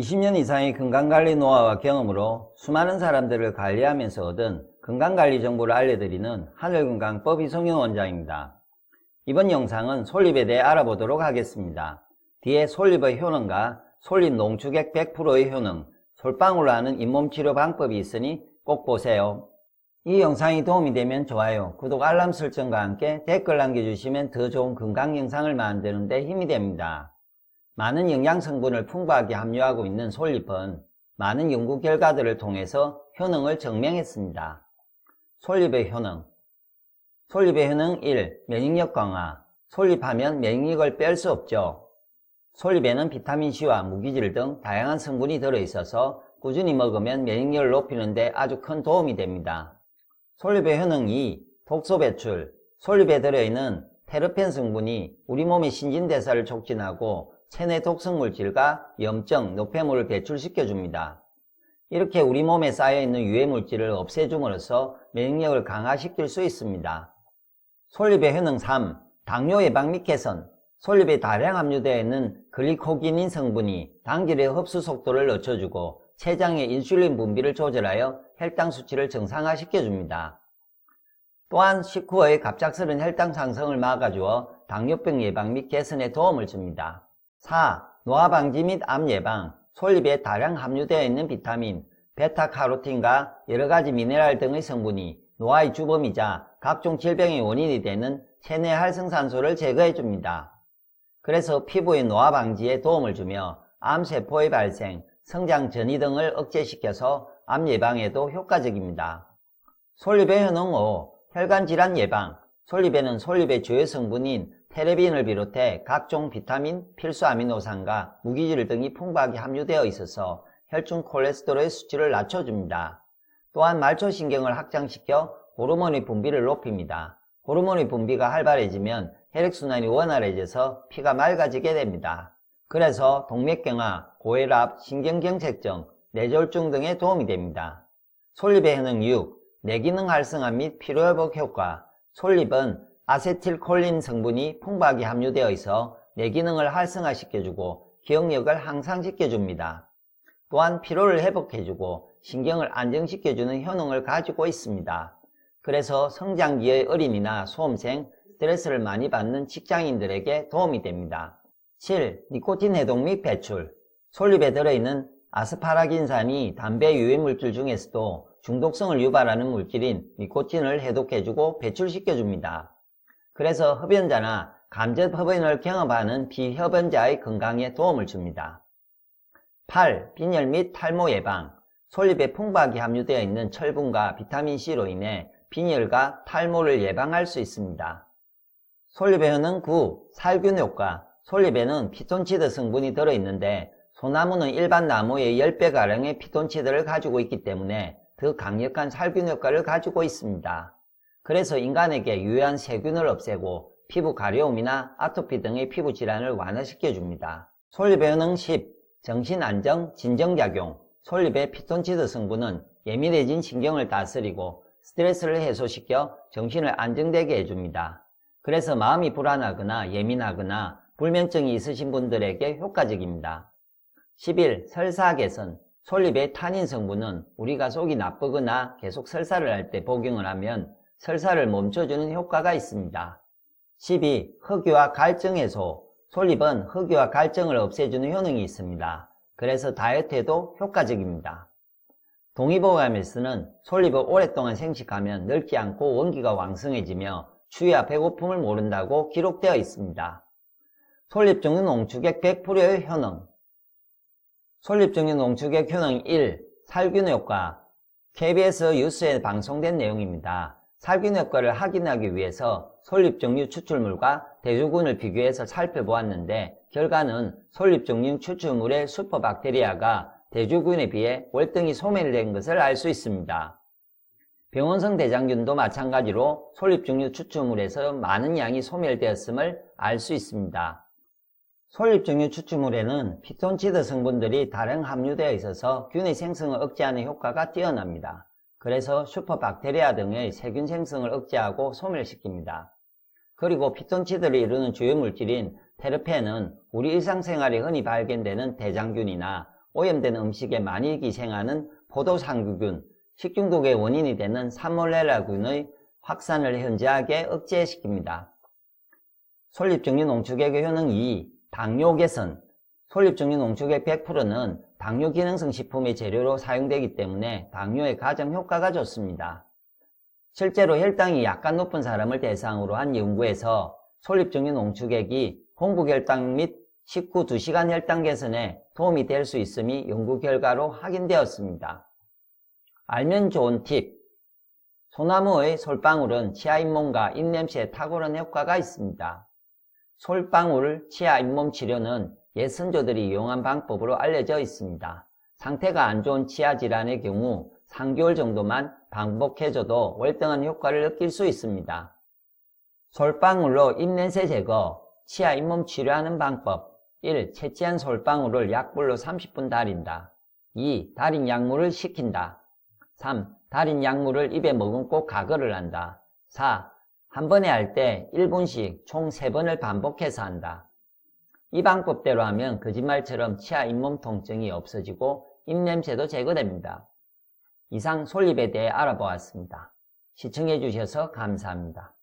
20년 이상의 건강관리 노하우와 경험으로 수많은 사람들을 관리하면서 얻은 건강관리 정보를 알려드리는 하늘건강법 이성윤 원장입니다. 이번 영상은 솔잎에 대해 알아보도록 하겠습니다. 뒤에 솔잎의 효능과 솔잎 농축액 100%의 효능, 솔방울로 하는 잇몸치료 방법이 있으니 꼭 보세요. 이 영상이 도움이 되면 좋아요, 구독, 알람 설정과 함께 댓글 남겨주시면 더 좋은 건강 영상을 만드는 데 힘이 됩니다. 많은 영양 성분을 풍부하게 함유하고 있는 솔잎은 많은 연구 결과들을 통해서 효능을 증명했습니다. 솔잎의 효능 솔잎의 효능 1. 면역력 강화 솔잎하면 면역력을 뺄 수 없죠. 솔잎에는 비타민C와 무기질 등 다양한 성분이 들어있어서 꾸준히 먹으면 면역력을 높이는 데 아주 큰 도움이 됩니다. 솔잎의 효능 2. 독소 배출 솔잎에 들어있는 테르펜 성분이 우리 몸의 신진대사를 촉진하고 체내 독성 물질과 염증, 노폐물을 배출시켜 줍니다. 이렇게 우리 몸에 쌓여있는 유해 물질을 없애줌으로써 면역력을 강화시킬 수 있습니다. 솔잎의 효능 3. 당뇨 예방 및 개선. 솔잎에 다량 함유되어 있는 글리코기닌 성분이 당질의 흡수 속도를 늦춰주고 체장의 인슐린 분비를 조절하여 혈당 수치를 정상화시켜 줍니다. 또한 식후의 갑작스런 혈당 상승을 막아주어 당뇨병 예방 및 개선에 도움을 줍니다. 4. 노화 방지 및 암 예방 솔잎에 다량 함유되어 있는 비타민, 베타카로틴과 여러 가지 미네랄 등의 성분이 노화의 주범이자 각종 질병의 원인이 되는 체내 활성산소를 제거해 줍니다. 그래서 피부의 노화 방지에 도움을 주며 암세포의 발생, 성장 전이 등을 억제시켜서 암 예방에도 효과적입니다. 솔잎의 효능 5. 혈관 질환 예방 솔잎에는 솔잎의 주요 성분인 테레빈을 비롯해 각종 비타민, 필수 아미노산과 무기질 등이 풍부하게 함유되어 있어서 혈중 콜레스테롤의 수치를 낮춰줍니다. 또한 말초신경을 확장시켜 호르몬의 분비를 높입니다. 호르몬의 분비가 활발해지면 혈액순환이 원활해져서 피가 맑아지게 됩니다. 그래서 동맥경화, 고혈압, 신경경색증, 뇌졸중 등에 도움이 됩니다. 솔잎의 효능 6. 뇌기능 활성화 및 피로회복 효과 솔잎은 아세틸콜린 성분이 풍부하게 함유되어 있어 뇌기능을 활성화시켜주고 기억력을 향상시켜줍니다. 또한 피로를 회복해주고 신경을 안정시켜주는 효능을 가지고 있습니다. 그래서 성장기의 어린이나 수험생, 스트레스를 많이 받는 직장인들에게 도움이 됩니다. 7. 니코틴 해독 및 배출 솔잎에 들어있는 아스파라긴산이 담배 유해 물질 중에서도 중독성을 유발하는 물질인 니코틴을 해독해주고 배출시켜줍니다. 그래서 흡연자나 간접 흡연을 경험하는 비흡연자의 건강에 도움을 줍니다. 8. 빈혈 및 탈모 예방 솔잎에 풍부하게 함유되어 있는 철분과 비타민C로 인해 빈혈과 탈모를 예방할 수 있습니다. 효능 9. 살균 효과 솔잎에는 피톤치드 성분이 들어있는데 소나무는 일반 나무의 10배가량의 피톤치드를 가지고 있기 때문에 더 강력한 살균 효과를 가지고 있습니다. 그래서 인간에게 유해한 세균을 없애고 피부 가려움이나 아토피 등의 피부 질환을 완화시켜 줍니다. 효능 10. 정신 안정, 진정작용 솔잎의 피톤치드 성분은 예민해진 신경을 다스리고 스트레스를 해소시켜 정신을 안정되게 해줍니다. 그래서 마음이 불안하거나 예민하거나 불면증이 있으신 분들에게 효과적입니다. 11. 설사 개선 솔잎의 타닌 성분은 우리가 속이 나쁘거나 계속 설사를 할 때 복용을 하면 설사를 멈춰주는 효과가 있습니다. 12. 흑유와 갈증 해소 솔잎은 흑유와 갈증을 없애주는 효능이 있습니다. 그래서 다이어트에도 효과적입니다. 동의보감에서는 솔잎을 오랫동안 생식하면 늙지 않고 원기가 왕성해지며 추위와 배고픔을 모른다고 기록되어 있습니다. 솔잎 종류 농축액 100%의 효능 솔잎 종류 농축액 효능 1. 살균 효과 KBS 뉴스에 방송된 내용입니다. 살균 효과를 확인하기 위해서 솔잎 종류 추출물과 대조군을 비교해서 살펴보았는데 결과는 솔잎 종류 추출물의 슈퍼박테리아가 대조균에 비해 월등히 소멸된 것을 알 수 있습니다. 병원성 대장균도 마찬가지로 솔잎 종류 추출물에서 많은 양이 소멸되었음을 알 수 있습니다. 솔잎 종류 추출물에는 피톤치드 성분들이 다량 함유되어 있어서 균의 생성을 억제하는 효과가 뛰어납니다. 그래서 슈퍼박테리아 등의 세균 생성을 억제하고 소멸시킵니다. 그리고 피톤치드를 이루는 주요 물질인 테르펜은 우리 일상생활에 흔히 발견되는 대장균이나 오염된 음식에 많이 기생하는 포도상구균, 식중독의 원인이 되는 사몰레라균의 확산을 현저하게 억제시킵니다. 솔잎증류 농축액의 효능 2. 당뇨 개선 솔잎증류 농축액 100%는 당뇨 기능성 식품의 재료로 사용되기 때문에 당뇨에 가장 효과가 좋습니다. 실제로 혈당이 약간 높은 사람을 대상으로 한 연구에서 솔잎증류 농축액이 공복혈당 및 식후 2시간 혈당 개선에 도움이 될 수 있음이 연구 결과로 확인되었습니다. 알면 좋은 팁. 소나무의 솔방울은 치아 잇몸과 입냄새에 탁월한 효과가 있습니다. 솔방울 치아 잇몸 치료는 옛 선조들이 이용한 방법으로 알려져 있습니다. 상태가 안 좋은 치아 질환의 경우 3개월 정도만 반복해줘도 월등한 효과를 느낄 수 있습니다. 솔방울로 입냄새 제거, 치아 잇몸 치료하는 방법 1. 채취한 솔방울을 약불로 30분 달인다. 2. 달인 약물을 식힌다. 3. 달인 약물을 입에 머금고 가글을 한다. 4. 한 번에 할 때 1분씩 총 3번을 반복해서 한다. 이 방법대로 하면 거짓말처럼 치아 잇몸 통증이 없어지고 입냄새도 제거됩니다. 이상 솔잎에 대해 알아보았습니다. 시청해 주셔서 감사합니다.